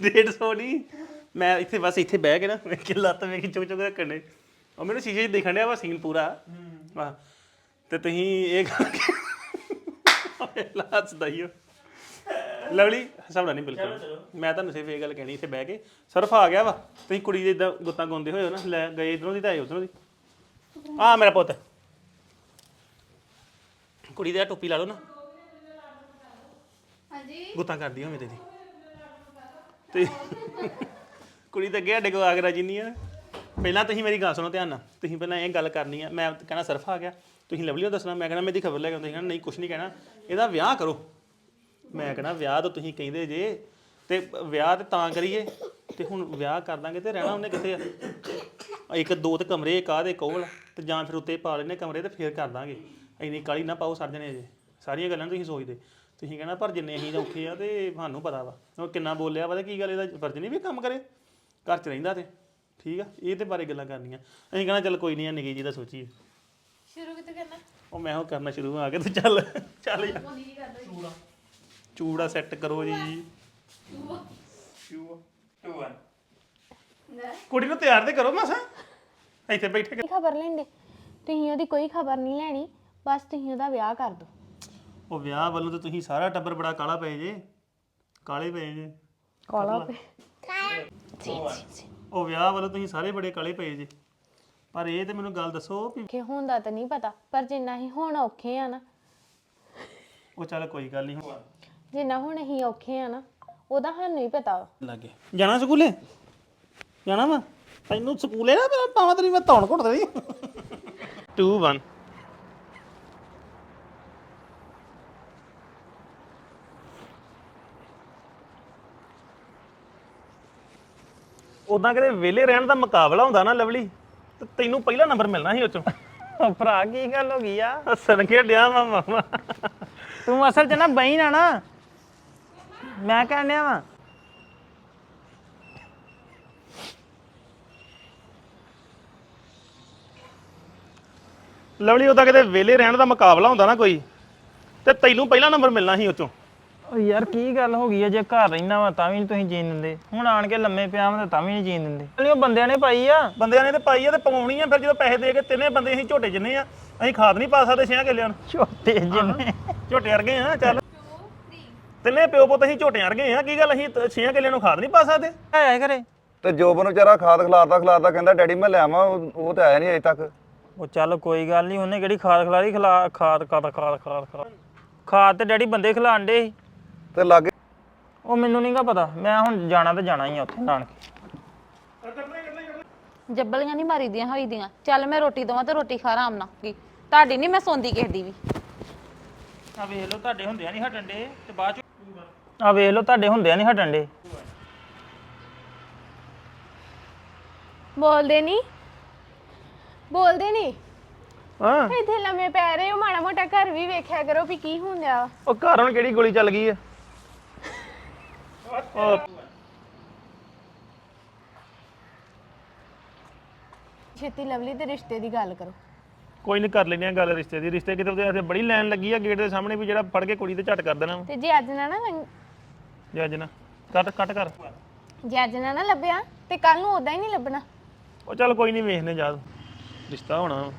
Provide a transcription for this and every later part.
150 ਨਹੀਂ। ਮੈਂ ਇੱਥੇ ਬਸ ਇੱਥੇ ਬਹਿ ਕੇ ਨਾ ਵੇਖ ਲੱਤ ਵੇਖ ਚੁੱਕ ਚੁੱਕ ਰੱਖਣ ਨੇ ਉਹ ਮੈਨੂੰ ਸ਼ੀਸ਼ੇ 'ਚ ਦੇਖਣ ਡਿਆ ਵਾ ਸੀਨ ਪੂਰਾ। ਵਾਹ ਤੇ ਤੁਸੀਂ ਇਹ ਗੱਲ ਲਾਸ ਦਈਓ ਲਵਲੀ ਹਸਾਉਣਾ ਨਹੀਂ ਬਿਲਕੁਲ। ਮੈਂ ਤੁਹਾਨੂੰ ਸਿਰਫ ਇਹ ਗੱਲ ਕਹਿਣੀ ਇੱਥੇ ਬਹਿ ਕੇ। ਸਰਫ ਆ ਗਿਆ ਵਾ। ਤੁਸੀਂ ਕੁੜੀ ਦੇ ਇਦਾਂ ਗੁੱਤਾਂ ਗਾਉਂਦੇ ਹੋਏ ਹੋ ਨਾ ਲੈ ਗਏ ਇਧਰੋਂ ਦੀ ਤਾਂ ਆਏ ਉਧਰੋਂ ਦੀ। ਆ ਮੇਰਾ ਪੁੱਤ। ਕੁੜੀ ਦੇ ਆਹ ਟੋਪੀ ਲਾ ਲਓ ਨਾ। ਹਾਂਜੀ। ਗੁੱਤਾਂ ਕਰਦੀ ਹੋਵੇਂ ਤੇਰੀ ਤੇ ਕੁੜੀ ਤਾਂ ਅੱਗੇ ਸਾਡੇ ਕੋ ਆਗਰਾ ਜਿੰਨੀ ਆ। ਪਹਿਲਾਂ ਤੁਸੀਂ ਮੇਰੀ ਗੱਲ ਸੁਣੋ ਧਿਆਨ ਨਾਲ। ਤੁਸੀਂ ਪਹਿਲਾਂ ਇਹ ਗੱਲ ਕਰਨੀ ਆ। ਮੈਂ ਕਹਿਣਾ ਸਰਫ ਆ ਗਿਆ। ਤੁਸੀਂ ਲਵਲੀ ਨੂੰ ਦੱਸਣਾ। ਮੈਂ ਕਹਿਣਾ ਮੇਰੀ ਖਬਰ ਲੈ ਕੇ ਆਉਂਦੇ। ਕਹਿਣਾ ਨਹੀਂ, ਕੁਛ ਨਹੀਂ ਕਹਿਣਾ। ਇਹਦਾ ਵਿਆਹ ਕਰੋ। ਮੈਂ ਕਹਿਣਾ ਵਿਆਹ ਤਾਂ ਤੁਸੀਂ ਕਹਿੰਦੇ ਜੇ। ਤੇ ਵਿਆਹ ਤੇ ਤਾਂ ਕਰੀਏ। ਤੇ ਹੁਣ ਵਿਆਹ ਕਰ ਦਾਂਗੇ ਤੇ ਰਹਿਣਾ ਉਹਨੇ ਕਿੱਥੇ ਆ? ਇੱਕ ਦੋ ਤੇ ਕਮਰੇ, ਇੱਕ ਆਹ ਦੇ ਕੋਲ ਤੇ ਜਾਂ ਫਿਰ ਉੱਤੇ ਪਾ ਲੈਣੇ ਕਮਰੇ ਤੇ ਫੇਰ ਕਰ ਦਾਂਗੇ। ਇੰਨੀ ਕਾਲੀ ਨਾ ਪਾਓ ਸਰ ਜਣੇ ਜੇ। ਸਾਰੀਆਂ ਗੱਲਾਂ ਤੁਸੀਂ ਸੋਚਦੇ। ਤੁਸੀਂ ਕਹਿਣਾ ਪਰ ਜਿੰਨੇ ਅਸੀਂ ਤਾਂ ਔਖੇ ਆ ਤੇ ਸਾਨੂੰ ਪਤਾ ਵਾ। ਉਹ ਕਿੰਨਾ ਬੋਲਿਆ ਵਾ ਤੇ ਕੀ ਗੱਲ ਇਹਦਾ ਫਰਜ਼ ਨਹੀਂ ਵੀ ਕੰਮ ਕਰੇ? ਘਰ 'ਚ ਰਹਿੰਦਾ ਤੇ ਠੀਕ ਆ? ਇਹ ਤੇ ਬਾਰੇ ਗੱਲਾਂ ਕਰਨੀਆਂ। ਅਸੀਂ ਕਹਿਣਾ ਚੱਲ ਕੋਈ ਨਹੀਂ ਆ ਨਿੱਕੀ ਜੀ ਦਾ ਸੋਚੀਏ। ਸ਼ੁਰੂ ਕਿੱਥੇ ਕਰਨਾ? ਉਹ ਮੈਂ ਉਹ ਕਰਨਾ ਸ਼ੁਰੂ ਆ ਕੇ ਤੇ ਚੱਲ ਚੱਲ ਯਾਰ ਚੂੜਾ। ਸੈੱਟ ਕਰੋ ਜੀ। ਕੁੜੀ ਨੂੰ ਤਿਆਰ ਤੇ ਕਰੋ ਮਸਾ। ਇੱਥੇ ਬੈਠੇ। ਕੀ ਖਬਰ ਲੈਂਦੇ ਤੁਸੀਂ ਉਹਦੀ ਕੋਈ ਖਬਰ ਨਹੀਂ ਲੈਣੀ। ਬਸ ਤੁਸੀਂ ਉਹਦਾ ਵਿਆਹ ਕਰ ਦਿਓ। ਉਹ ਵਿਆਹ ਵੱਲੋਂ ਤੇ ਤੁਸੀਂ ਸਾਰਾ ਟੱਬਰ ਬੜਾ ਕਾਲਾ ਪਏ ਜੇ। ਕਾਲੇ ਪਏ ਜੇ। ਕਾਲਾ ਪੇ ਉਹ ਵਿਆਹ ਵੱਲੋਂ ਤੁਸੀਂ ਸਾਰੇ ਬੜੇ ਕਾਲੇ ਪਏ ਜੇ। ਪਰ ਇਹ ਤੇ ਮੈਨੂੰ ਗੱਲ ਦੱਸੋ ਵੀ ਕਿ ਹੁੰਦਾ ਤਾਂ ਨਹੀਂ ਪਤਾ ਪਰ ਜਿੰਨਾ ਹੀ ਹੁਣ ਔਖੇ ਆ ਨਾ। ਉਹ ਚੱਲ ਕੋਈ ਗੱਲ ਨਹੀਂ। ਜਿੰਨਾ ਹੁਣ ਅਸੀਂ ਔਖੇ ਆ ਨਾ ਉਹਦਾ ਸਾਨੂੰ ਹੀ ਪਤਾ ਵਾ। ਲੱਗੇ। ਜਾਣਾ ਸਕੂਲੇ? ਜਾਣਾ ਵਾ? ਤੈਨੂੰ ਸਕੂਲੇ ਨਾ ਮੇਰਾ ਪਾਵਾਂ ਤੇਰੀ ਮੈਂ ਧੌਣ ਘੁੱਟ ਦੇਣੀ 2 1 ਉਦਾਂ ਕਿਤੇ ਵਿਹਲੇ ਰਹਿਣ ਦਾ ਮੁਕਾਬਲਾ ਹੁੰਦਾ ਨਾ ਲਵਲੀ ਤੇ ਤੈਨੂੰ ਪਹਿਲਾ ਨੰਬਰ ਮਿਲਣਾ ਸੀ ਉਹ ਚੋਂ ਭਰਾ ਕੀ ਗੱਲ ਹੋ ਗਈ ਆ? ਹੱਸਣ ਖੇਡਿਆ ਵਾ ਮਾਮਾ। ਤੂੰ ਅਸਲ 'ਚ ਨਾ ਬਈ ਨਾ ਨਾ। ਮੈਂ ਕਹਿੰਨਿਆ ਵਾ। ਲਵਲੀ ਉਦਾਂ ਕਿਤੇ ਵਿਹਲੇ ਰਹਿਣ ਦਾ ਮੁਕਾਬਲਾ ਹੁੰਦਾ ਨਾ ਕੋਈ ਤੇ ਤੈਨੂੰ ਪਹਿਲਾ ਨੰਬਰ ਮਿਲਣਾ ਸੀ ਉਹ ਚੋਂ ਓ ਯਾਰ ਕੀ ਗੱਲ ਹੋ ਗਈ ਆ? ਜੇ ਘਰ ਰਹਿਣਾ ਵਾ ਤਾਂ ਵੀ ਨੀ ਤੁਸੀਂ ਜੀਣ ਦਿੰਦੇ। ਹੁਣ ਆਣ ਕੇ ਲੰਮੇ ਪਿਆ ਵਾ ਤਾਂ ਵੀ ਨਹੀਂ ਜੀਣ ਦਿੰਦੇ। ਨਹੀਂ ਉਹ ਬੰਦਿਆਂ ਨੇ ਪਾਈ ਆ। ਬੰਦਿਆਂ ਨੇ ਤੇ ਪਾਈ ਆ ਤੇ ਪਵਾਉਣੀ ਆ ਫਿਰ ਜਦੋਂ ਪੈਸੇ ਦੇ ਕੇ ਤਿੰਨੇ ਬੰਦੇ ਅਸੀਂ ਝੋਟੇ ਜਿੰਨੇ ਆ ਅਸੀਂ ਖਾਦ ਨਹੀਂ ਪਾ ਸਕਦੇ ਛਿਆਂ ਕਿੱਲਿਆਂ ਨੂੰ। ਛੋਟੇ ਜਿੰਨੇ। ਝੋਟੇ ਵਰਗੇ ਆ ਚੱਲ। ਤਿੰਨੇ ਪਿਓ ਪੁੱਤ ਅਸੀਂ ਝੋਟੇ ਵਰਗੇ ਆ ਕੀ ਗੱਲ ਅਸੀਂ ਤ- ਛਿਆਂ ਕਿੱਲਿਆਂ ਨੂੰ ਖਾਦ ਨਹੀਂ ਪਾ ਸਕਦੇ? ਆਇਆ ਕਰੇ ਤੇ ਜੋਬਨ ਵਿਚਾਰਾ ਖਾਦ ਖਿਲਾਰਦਾ ਖਿਲਾਰਦਾ ਕਹਿੰਦਾ ਡੈਡੀ ਮੈਂ ਲੈ ਆਵਾਂ ਉਹ ਉਹ ਤੇ ਆਇਆ ਨਹੀਂ ਅਜੇ ਤੱਕ। ਉਹ ਚੱਲ ਕੋਈ ਗੱਲ ਨਹੀਂ ਉਹਨੇ ਕਿਹੜੀ ਖਾਦ ਖਿਲਾਰੀ? ਖਿਲਾ ਖਾਦ ਖਾਦ ਖਾਦ ਖਾਦ ਖਾਦ। ਖਾਦ ਤੇ ਡੈਡੀ ਬੰਦੇ ਖਿਲਾਣ ਡੇ ਸੀ। ਤੇ ਲਾਗੇ ਉਹ ਮੈਨੂੰ ਨਹੀਂਗਾ ਪਤਾ। ਮੈਂ ਹੁਣ ਜਾਣਾ ਤੇ ਜਾਣਾ ਹੀ ਆ ਉੱਥੇ ਨਾਨਕੇ। ਜੱਬਲੀਆਂ ਨਹੀਂ ਮਾਰੀਦੀਆਂ ਹੋਈਦੀਆਂ ਚੱਲ ਮੈਂ ਰੋਟੀ ਦਵਾਂ ਤੇ ਰੋਟੀ ਖਾ ਆਰਾਮ ਨਾਲ। ਕੀ? ਤੁਹਾਡੀ ਨਹੀਂ ਮੈਂ ਸੌਂਦੀ ਕਿਸੇ ਦੀ ਵੀ। ਆ ਵੇਖ ਲਓ ਤੁਹਾਡੇ ਹੁੰਦਿਆਂ ਨਹੀਂ ਹਟਣ ਡੇ ਤੇ ਬਾਅਦ ਚ ਆ ਵੇਖ ਲਓ ਤੁਹਾਡੇ ਹੁੰਦਿਆਂ ਨਹੀਂ ਹਟਣ ਡੇ ਬੋਲਦੇ ਨਹੀਂ ਬੋਲਦੇ ਨਹੀਂ ਹਾਂ। ਇੱਥੇ ਲੰਮੇ ਪੈ ਰਹੇ ਹੋ ਮਾੜਾ ਮੋਟਾ ਘਰ ਵੀ ਵੇਖਿਆ ਕਰੋ ਵੀ ਕੀ ਹੁੰਦਾ। ਉਹ ਘਰ ਹੁਣ ਕਿਹੜੀ ਗੋਲੀ ਚੱਲ ਗਈ ਆ? ਛੇਤੀ ਲਵਲੀ ਦੇ ਰਿਸ਼ਤੇ ਦੀ ਗੱਲ ਕਰੋ। ਕੋਈ ਨਹੀਂ ਕਰ ਲੈਨੇ ਆ ਗੱਲ ਰਿਸ਼ਤੇ ਦੀ। ਰਿਸ਼ਤੇ ਕਿਤੇ ਉਹਦੇ ਬੜੀ ਲਾਈਨ ਲੱਗੀ ਆ ਗੇਟ ਦੇ ਸਾਹਮਣੇ ਵੀ ਜਿਹੜਾ ਫੜ ਕੇ ਕੁੜੀ ਤੇ ਝਟ ਕਰ ਦੇਣਾ ਵਾ। ਤੇ ਜੇ ਅੱਜ ਨਾ ਨਾ ਜੇ ਅੱਜ ਨਾ। ਕੱਟ ਕੱਟ ਕਰ। ਜੇ ਅੱਜ ਨਾ ਨਾ ਲੱਭਿਆ ਤੇ ਕੱਲ ਨੂੰ ਉਦਾਂ ਹੀ ਨਹੀਂ ਲੱਭਣਾ। ਉਹ ਚੱਲ ਕੋਈ ਨਹੀਂ ਵੇਖਨੇ ਜਾ ਰਿਸ਼ਤਾ ਹੋਣਾ ਵਾ।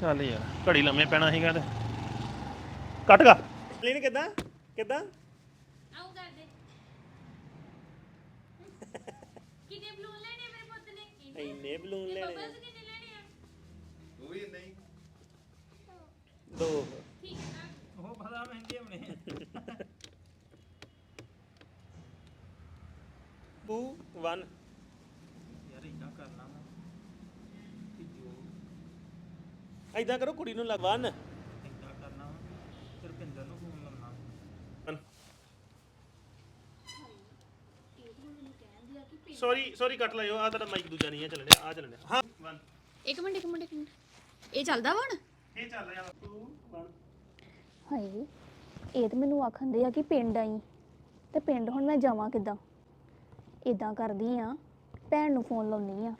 ਚੱਲ ਯਾਰ ਘੜੀ ਲੰਮੇ ਪੈਣਾ ਸੀਗਾ ਤੇ। ਕੱਟ ਗਾ ਲੈਣ ਕਿਦਾਂ? ਕਿਦਾਂ? ਇੰਨੇ ਬਲੂਨ ਲੈਣੇ ਆ। ਬਬਲਸ ਉਹ ਵੀ ਨਹੀਂ ਦੋ। ਠੀਕ ਹੈ ਉਹ ਪਤਾ ਮਹਿੰਗੇ ਹੋਣੇ ਬੂ 1 ਯਾਰ ਇੰਨਾ ਕਰੋ ਕੁੜੀ ਨੂੰ ਲਗਵਾਨ 1 ਸੌਰੀ ਸੌਰੀ ਕੱਟ ਲਿਓ। ਆ ਤੁਹਾਡਾ ਮਾਈਕ ਦੂਜਾ ਨਹੀਂ ਹੈ ਚੱਲਣਾ ਆ ਚੱਲਣਾ ਹਾਂ। 1 ਇੱਕ ਮਿੰਟ ਇੱਕ ਮਿੰਟ ਇੱਕ ਮਿੰਟ। ਇਹ ਚੱਲਦਾ ਵਾ ਹੁਣ? ਇਹ ਚੱਲ ਰਿਹਾ 2 1 ਹਾਏ ਇਹ ਤਾਂ ਮੈਨੂੰ ਆਖੰਦੇ ਆ ਕਿ ਪਿੰਡ ਆਈ। ਤੇ ਪਿੰਡ ਹੁਣ ਮੈਂ ਜਾਵਾਂ ਕਿੱਦਾਂ? ਇਦਾਂ ਕਰਦੀ ਆ ਭੈਣ ਨੂੰ ਫੋਨ ਲਾਉਣੀ ਆ।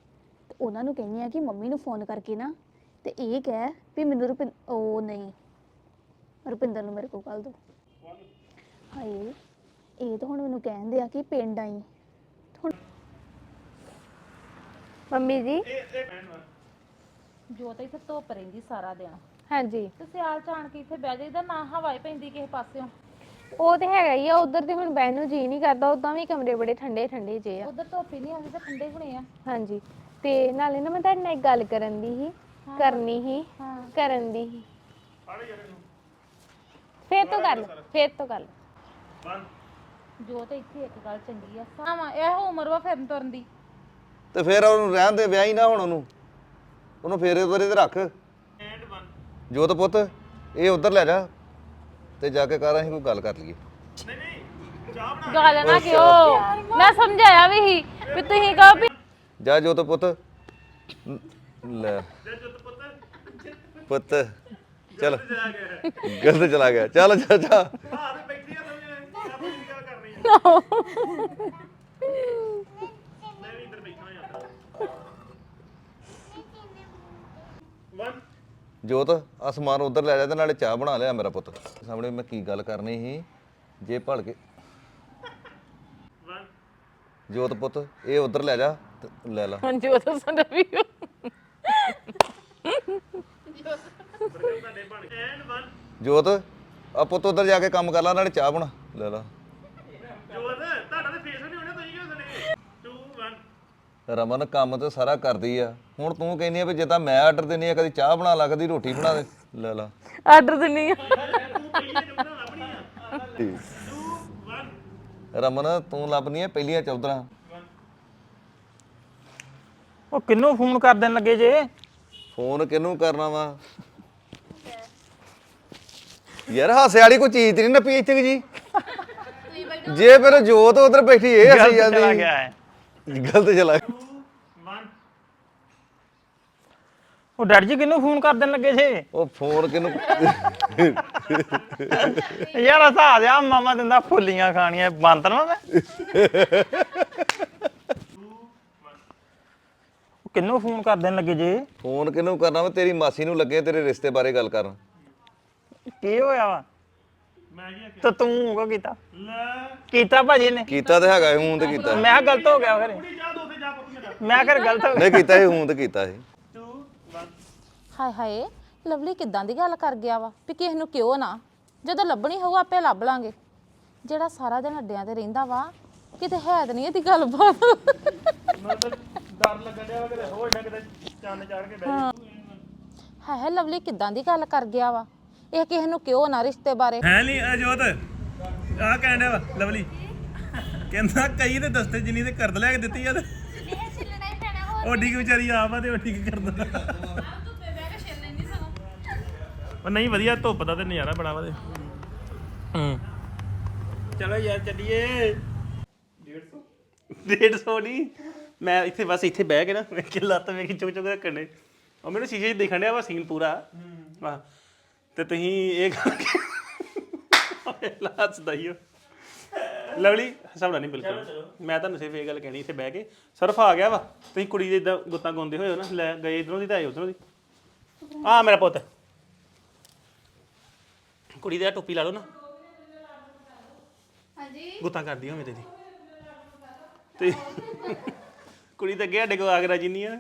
ਤੇ ਉਹਨਾਂ ਨੂੰ ਕਹਿੰਦੀ ਆ ਕਿ ਮੰਮੀ ਨੂੰ ਫੋਨ ਕਰਕੇ ਨਾ ਤੇ ਇਹ ਕਹਿ ਵੀ ਮੈਨੂੰ ਰੁਪਿੰ ਉਹ ਨਹੀਂ ਰੁਪਿੰਦਰ ਨੂੰ ਮੇਰੇ ਕੋਲ ਕੱਲ ਦੋ। ਹਾਏ ਇਹ ਤਾਂ ਹੁਣ ਮੈਨੂੰ ਕਹਿੰਦੇ ਆ ਕਿ ਪਿੰਡ ਆਈ। ਮੰਮੀ ਜੀ? ਜੋ ਤਾਂ ਇੱਥੇ ਧੁੱਪ ਰਹਿੰਦੀ ਸਾਰਾ ਦਿਨ। ਹਾਂਜੀ। ਤੇ ਸਿਆਲ ਚਾਣ ਕੇ ਇੱਥੇ ਬਹਿ ਜਾਈਦਾ ਨਾ ਹਵਾਈ ਪੈਂਦੀ ਕਿਸੇ ਪਾਸਿਓਂ। ਉਹ ਤੇ ਹੈਗਾ ਹੀ ਆ ਉਧਰ ਤੇ ਹੁਣ ਬਹਿਣ ਨੂੰ ਜੀ ਨਹੀਂ ਕਰਦਾ ਉਦਾਂ ਵੀ ਕਮਰੇ ਬੜੇ ਠੰਡੇ ਠੰਡੇ ਜੇ ਆ। ਉਧਰ ਧੁੱਪ ਹੀ ਨਹੀਂ ਆਉਂਦੀ ਤੇ ਠੰਡੇ ਹੋਣੇ ਆ। ਹਾਂਜੀ। ਤੇ ਨਾਲੇ ਨਾ ਮੈਂ ਤੁਹਾਡੇ ਨਾਲ ਇੱਕ ਗੱਲ ਕਰਨ ਦੀ ਸੀ ਕਰਨੀ ਸੀ ਕਰਨ ਦੀ ਸੀ। ਫੇਰ ਤੋਂ ਗੱਲ ਫੇਰ ਤੋਂ ਗੱਲ। ਜੋ ਤਾਂ ਇੱਥੇ ਇੱਕ ਗੱਲ ਚੰਗੀ ਆ ਸਾਵਾ ਇਹ ਉਮਰ ਵਾ ਫਿਰਨ ਤੁਰਨ ਦੀ। ਤੇ ਫਿਰ ਉਹਨੂੰ ਰਹਿਣ ਦੇ ਵਿਆਹ ਹੀ ਨਾ ਹੁਣ ਉਹਨੂੰ। ਉਹਨੂੰ ਫੇਰੇ ਉਰੇ ਤੇ ਰੱਖ। ਜੋਤ ਪੁੱਤ ਇਹ ਉਧਰ ਲੈ ਜਾ ਤੇ ਜਾ ਕੇ ਕਰ ਅਸੀਂ ਕੋਈ ਗੱਲ ਕਰ ਲਈਏ। ਗੱਲ ਨਾ ਕਿਉਂ? ਮੈਂ ਸਮਝਾਇਆ ਵੀ ਸੀ ਵੀ ਤੁਸੀਂ ਕਹੋ ਵੀ ਜਾ ਜੋਤ ਪੁੱਤ। ਲੈ। ਪੁੱਤ ਚਲ। ਗਲਤ ਚਲਾ ਗਿਆ। ਚੱਲ ਜਾ ਜਾ ਜੋਤ ਅਸਮਾਨ ਉਧਰ ਲੈ ਜਾ ਤੇ ਨਾਲੇ ਚਾਹ ਬਣਾ ਲਿਆ ਮੇਰਾ ਪੁੱਤ। ਸਾਹਮਣੇ ਮੈਂ ਕੀ ਗੱਲ ਕਰਨੀ ਸੀ ਜੇ ਭੜ ਕੇ। ਜੋਤ ਪੁੱਤ ਇਹ ਉਧਰ ਲੈ ਜਾ ਤੇ ਲੈ ਲਾ। ਹੁਣ ਜੋ ਤਾਂ ਸੁਣ ਵੀ ਜੋਤ ਆ ਪੁੱਤ ਉਧਰ ਜਾ ਕੇ ਕੰਮ ਕਰ ਲਾ ਨਾਲੇ ਚਾਹ ਬਣਾ ਲੈ ਲਾ। ਰਮਨ ਕੰਮ ਤੇ ਸਾਰਾ ਕਰਦੀ ਆ। ਹੁਣ ਤੂੰ ਕਹਿੰਦੀ ਆ ਵੀ ਜੇ ਤਾਂ ਮੈਂ ਆਰਡਰ ਦਿੰਨੀ ਆ ਕਦੀ ਚਾਹ ਬਣਾ ਲਾ ਕਦੀ ਰੋਟੀ ਬਣਾ ਦੇ। ਲੈ ਲਾ। ਆਰਡਰ ਦਿੰਨੀ ਆ। ਰਮਨ ਤੂੰ ਲੱਭਨੀ ਆ ਪਹਿਲੀਆਂ ਚੌਧਰਾਂ। ਉਹ ਕਿੰਨੂੰ ਫੋਨ ਕਰ ਦੇਣ ਲੱਗੇ ਜੇ? ਫੋਨ ਕਿਹਨੂੰ ਕਰਨਾ ਵਾ? ਯਾਰ ਹਾਸੇ ਵਾਲੀ ਕੋਈ ਚੀਜ਼ ਤੇ ਨਹੀਂ ਨੱਪੀ ਇੱਥੇ ਜੀ। ਜੇ ਫਿਰ ਜੋਤ ਉਧਰ ਬੈਠੀ ਇਹ ਹੱਸੀ ਜਾਂਦੀ। ਚਲਾ ਗਿਆ ਹੈ। ਗਲਤ ਚਲਾ ਗਿਆ ਉਹ ਡੈਡੀ ਜੀ ਕਿੰਨੂੰ ਫੋਨ ਕਰ ਦੇਣ ਲੱਗੇ ਜੇ? ਉਹ ਫੋਨ ਕਿਹਨੂੰ ਯਾਰ ਹਸਾ ਦਿਆ ਮਾਮਾ ਦਿੰਦਾ ਫੁੱਲੀਆਂ ਖਾਣੀਆਂ ਬਾਂਦਰ ਨਾ ਮੈਂ। ਉਹ ਕਿੰਨੂੰ ਫੋਨ ਕਰ ਦੇਣ ਲੱਗੇ ਜੇ? ਫੋਨ ਕਿਹਨੂੰ ਕਰਨਾ ਵਾ? ਤੇਰੀ ਮਾਸੀ ਨੂੰ ਲੱਗੇ ਤੇਰੇ ਰਿਸ਼ਤੇ ਬਾਰੇ ਗੱਲ ਕਰਨ। ਕੀ ਹੋਇਆ ਵਾ? ਤਾਂ ਤੂੰ ਕੋ ਕੀਤਾ? ਕੀਤਾ ਭਾਜੀ ਨੇ ਕੀਤਾ ਤੇ ਹੈਗਾ ਹੂੰ ਤੇ ਕੀਤਾ। ਮੈਂ ਕਿਹਾ ਗਲਤ ਹੋ ਗਿਆ ਫਿਰ। ਮੈਂ ਕਰ ਗਲਤ ਹੋ ਗਿਆ। ਨਹੀਂ ਕੀਤਾ ਇਹ ਹੂੰ ਤੇ ਕੀਤਾ ਇਹ ਹਾਏ ਹਾਏ ਲਵਲੀ ਕਿਦਾਂ ਦੀ ਗੱਲ ਕਰ ਗਿਆ ਵਾ ਵੀ ਕਿਸੇ ਨੂੰ ਕਿਉਂ ਨਾ। ਜਦੋਂ ਲੱਭਣੀ ਹੋਊ ਆਪੇ ਲੱਭ ਲਾਂਗੇ। ਜਿਹੜਾ ਸਾਰਾ ਦਿਨ ਅੱਡਿਆਂ ਤੇ ਰਹਿੰਦਾ ਵਾ ਕਿਤੇ ਹੈ ਤਾਂ ਨਹੀਂ ਇਹਦੀ ਗੱਲਬਾਤ ਡਰ ਲੱਗਣ ਡਿਆ ਵਾ ਕਿਤੇ ਚੰਨ ਚੜ ਕੇ ਬਹਿ ਹਾਏ ਹਾਏ ਲਵਲੀ ਕਿਦਾਂ ਦੀ ਗੱਲ ਕਰ ਗਿਆ ਵਾ। ਇਹ ਕਿਸੇ ਨੂੰ ਕਿਉਂ ਨਾ ਰਿਸ਼ਤੇ ਬਾਰੇ? ਹੈ ਨਹੀਂ ਅਜੋਤ। ਆ ਕਹਿਣ ਡਿਆ ਵਾ ਲਵਲੀ। ਕਹਿੰਦਾ ਕਈ ਤੇ ਦਸਤੇ ਜਿੰਨੀ ਤੇ ਕਰਦ ਲੈ ਕੇ ਦਿੱਤੀ ਆ ਤੇ। ਇਹ ਛਿੱਲਣਾ ਹੀ ਪੈਣਾ ਹੋਰ ਓਡੀ ਕੀ ਵਿਚਾਰੀ ਆਪ ਆ ਤੇ ਓਡੀ ਕੀ ਕਰਦਾ। ਆਪ ਧੁੱਪੇ ਬਹਿ ਕੇ ਛਿੱਲ ਲੈਂਦੀ ਸਗੋਂ ਉਹ ਨਹੀਂ ਵਧੀਆ ਧੁੱਪ ਦਾ ਤੇ ਨਜ਼ਾਰਾ ਬੜਾ ਵਾ ਤੇ। ਹੂੰ। ਚਲੋ ਯਾਰ ਚੱਲੀਏ। 150 150 ਨਹੀਂ। ਮੈਂ ਇੱਥੇ ਬਸ ਇੱਥੇ ਬਹਿ ਕੇ ਨਾ ਵੇਖ ਲੱਤ ਵੇਖੀ ਚੁੱਕ ਚੁੱਕ ਰੱਖਣ ਉਹ ਮੈਨੂੰ ਸ਼ੀਸ਼ੇ 'ਚ ਦੇਖਣ ਡਿਆ ਵਾ ਸੀਨ ਪੂਰਾ। ਵਾਹ। ਤੇ ਤੁਸੀਂ ਇਹ ਗੱਲ ਲਾਸ ਦਈਓ ਲਵਲੀ ਹਸਾਉਣਾ ਨਹੀਂ ਬਿਲਕੁਲ। ਮੈਂ ਤੁਹਾਨੂੰ ਸਿਰਫ ਇਹ ਗੱਲ ਕਹਿਣੀ ਇੱਥੇ ਬਹਿ ਕੇ। ਸਰਫ ਆ ਗਿਆ ਵਾ। ਤੁਸੀਂ ਕੁੜੀ ਦੇ ਇਦਾਂ ਗੁੱਤਾਂ ਗਾਉਂਦੇ ਹੋਏ ਹੋ ਨਾ ਲੈ ਗਏ ਇਧਰੋਂ ਦੀ ਤਾਂ ਆਏ ਉਧਰੋਂ ਦੀ। ਆ ਮੇਰਾ ਪੁੱਤ। ਕੁੜੀ ਦੇ ਆਹ ਟੋਪੀ ਲਾ ਲਓ ਨਾ। ਹਾਂਜੀ। ਗੁੱਤਾਂ ਕਰਦੀ ਹੋਵੇਂ ਤੇਰੀ। ਤੇ ਕੁੜੀ ਤਾਂ ਅੱਗੇ ਸਾਡੇ ਕੋਲ ਆਗਰਾ ਜਿੰਨੀ ਆ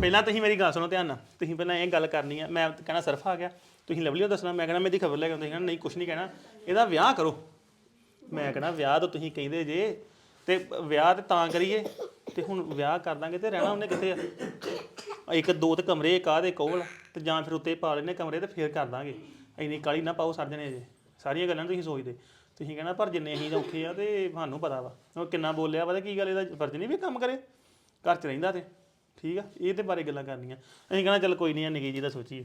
ਪਹਿਲਾਂ ਤੁਸੀਂ ਮੇਰੀ ਗੱਲ ਸੁਣੋ ਧਿਆਨ ਨਾਲ। ਤੁਸੀਂ ਪਹਿਲਾਂ ਇਹ ਗੱਲ ਕਰਨੀ ਆ। ਮੈਂ ਕਹਿਣਾ ਸਰਫ ਆ ਗਿਆ। ਤੁਸੀਂ ਲਵਲੀ ਨੂੰ ਦੱਸਣਾ, ਮੈਂ ਕਹਿਣਾ ਮੇਰੀ ਖਬਰ ਲੈ ਕੇ ਆਉਂਦੇ ਕਹਿਣਾ ਨਹੀਂ, ਕੁਛ ਨਹੀਂ ਕਹਿਣਾ। ਇਹਦਾ ਵਿਆਹ ਕਰੋ। ਮੈਂ ਕਹਿਣਾ ਵਿਆਹ ਤਾਂ ਤੁਸੀਂ ਕਹਿੰਦੇ ਜੇ। ਤੇ ਵਿਆਹ ਤੇ ਤਾਂ ਕਰੀਏ। ਤੇ ਹੁਣ ਵਿਆਹ ਕਰ ਦਾਂਗੇ ਤੇ ਰਹਿਣਾ ਉਹਨੇ ਕਿੱਥੇ ਆ? ਇੱਕ ਦੋ ਤੇ ਕਮਰੇ, ਇੱਕ ਆਹ ਦੇ ਕੋਲ ਤੇ ਜਾਂ ਫਿਰ ਉੱਤੇ ਪਾ ਲੈਣੇ ਕਮਰੇ ਤੇ ਫੇਰ ਕਰ ਦਾਂਗੇ। ਇੰਨੀ ਕਾਲੀ ਨਾ ਪਾਓ ਸਰ ਜਣੇ ਜੇ। ਸਾਰੀਆਂ ਗੱਲਾਂ ਤੁਸੀਂ ਸੋਚਦੇ। ਤੁਸੀਂ ਕਹਿਣਾ, ਪਰ ਜਿੰਨੇ ਅਸੀਂ ਤਾਂ ਔਖੇ ਆ ਤੇ ਸਾਨੂੰ ਪਤਾ ਵਾ। ਉਹ ਕਿੰਨਾ ਬੋਲਿਆ ਵਾ ਤੇ ਕੀ ਗੱਲ, ਇਹਦਾ ਫਰਜ਼ ਨਹੀਂ ਵੀ ਕੰਮ ਕਰੇ। ਘਰ 'ਚ ਰਹਿੰਦਾ ਤੇ। ਠੀਕ ਆ? ਇਹ ਤੇ ਬਾਰੇ ਗੱਲਾਂ ਕਰਨੀਆਂ। ਅਸੀਂ ਕਹਿਣਾ ਚੱਲ ਕੋਈ ਨਹੀਂ ਆ ਨਿੱਕੀ ਜੀ ਦਾ ਸੋਚੀਏ।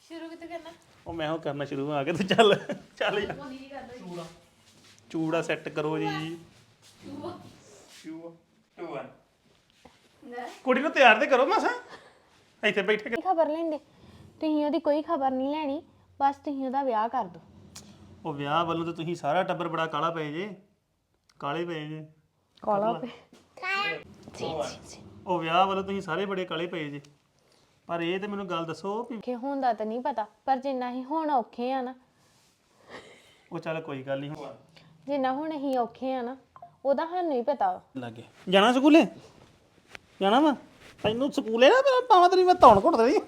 ਸ਼ੁਰੂ ਕਿੱਥੇ ਕਰਨਾ? ਉਹ ਮੈਂ ਉਹ ਕਰਨਾ ਸ਼ੁਰੂ ਆ ਕੇ ਤੇ ਚੱਲ ਚੱਲ ਯਾਰ ਚੂੜਾ। ਚੂੜਾ ਸੈੱਟ ਕਰੋ ਜੀ। ਚੂੜਾ ਕੁੜੀ ਨੂੰ ਤਿਆਰ ਤੇ ਕਰੋ ਮਸਾ। ਇੱਥੇ ਬੈਠੇ ਕੇ- ਖਬਰ ਲੈਂਦੇ। ਤੁਸੀਂ ਉਹਦੀ ਕੋਈ ਖਬਰ ਨਹੀਂ ਲੈਣੀ। ਬਸ ਤੁਸੀਂ ਉਹਦਾ ਵਿਆਹ ਕਰ ਦਿਓ। ਉਹ ਵਿਆਹ ਵੱਲੋਂ ਤੇ ਤੁਸੀਂ ਸਾਰਾ ਟੱਬਰ ਬੜਾ ਕਾਲਾ ਪਏ ਜੇ। ਕਾਲੇ ਪਏ ਜੇ। ਕਾਲਾ ਉਹ ਵਿਆਹ ਵੱਲੋਂ ਤੁਸੀਂ ਸਾਰੇ ਬੜੇ ਕਾਲੇ ਪਏ ਜੇ। ਪਰ ਇਹ ਤੇ ਮੈਨੂੰ ਗੱਲ ਦੱਸੋ ਵੀ ਕਿ ਹੁੰਦਾ ਤਾਂ ਨਹੀਂ ਪਤਾ ਪਰ ਜਿੰਨਾ ਹੀ ਹੁਣ ਔਖੇ ਆ ਨਾ। ਉਹ ਚੱਲ ਕੋਈ ਗੱਲ ਨਹੀਂ। ਹੁਣ ਜਿੰਨਾ ਹੁਣ ਅਸੀਂ ਔਖੇ ਆ ਨਾ ਉਹਦਾ ਸਾਨੂੰ ਹੀ ਪਤਾ ਵਾ। ਲੱਗੇ। ਜਾਣਾ ਸਕੂਲੇ? ਜਾਣਾ ਵਾ? ਤੈਨੂੰ ਸਕੂਲੇ ਨਾ ਪਾਵਾਂ ਤੇਰੀ ਮੈਂ ਧੌਣ ਘੁੱਟ ਦੇਣੀ।